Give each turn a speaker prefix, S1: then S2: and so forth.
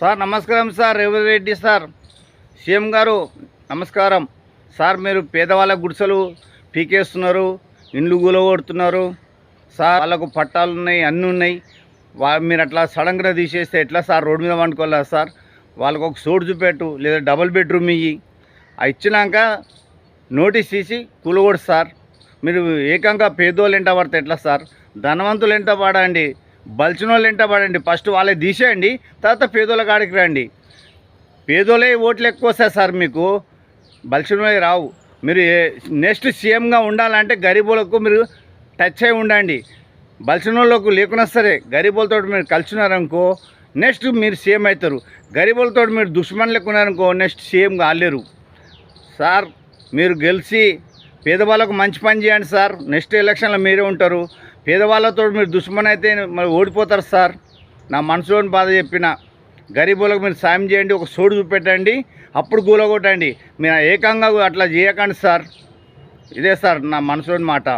S1: Sir నమస్కారం sir Revanth Reddy sir. CM garu నమస్కారం. Sir మీరు పేదవాళ్ళ గుడిసెలు పీకేస్తున్నారు ఇండ్లు కూలగొడుతున్నారు సార్ వాళ్ళకు పట్టాలు ఉన్నాయి అన్నీ ఉన్నాయి. వా మీరు అట్లా సడన్గా తీసేస్తే ఎట్లా సార్ రోడ్డు మీద వండుకోవాలా సార్? వాళ్ళకు ఒక సోడు చూపెట్టు లేదా డబుల్ బెడ్రూమ్ ఇయ్యి. ఆ ఇచ్చినాక నోటీస్ తీసి కూలగొడు సార్. మీరు ఏకంగా పేదోళ్ళు ఎంట పడితే ఎట్లా సార్? ధనవంతులు ఎంట పడండి. బలిచిన వాళ్ళు పడండి. ఫస్ట్ వాళ్ళే తీసేయండి తర్వాత పేదోళ్ళ కాడికి రండి. పేదోళ్ళే ఓట్లు ఎక్కువ వస్తాయి సార్ మీకు. బలిసిన రావు. మీరు నెక్స్ట్ సీఎంగా ఉండాలంటే గరీబులకు మీరు టచ్ అయి ఉండండి. బలిసిన వాళ్ళకు లేకున్నా సరే గరీబులతో మీరు కలిసినారనుకో నెక్స్ట్ మీరు సీఎం అవుతారు. గరీబులతో మీరు దుష్మన్ ఉన్నారనుకో నెక్స్ట్ సీఎం కాలేరు సార్ మీరు గెలిచి పేదవాళ్ళకు మంచి పని చేయండి సార్. నెక్స్ట్ ఎలక్షన్లో మీరే ఉంటారు. పేదవాళ్ళతో మీరు దుష్మన్ అయితే మరి ఓడిపోతారు సార్. నా మనసులోని బాధ చెప్పిన. గరీబులకు మీరు సాయం చేయండి ఒక సోడు చూపెట్టండి అప్పుడు గూలగొట్టండి. మీరు ఏకంగా అట్లా చేయకండి సార్. ఇదే సార్ నా మనసులోని మాట.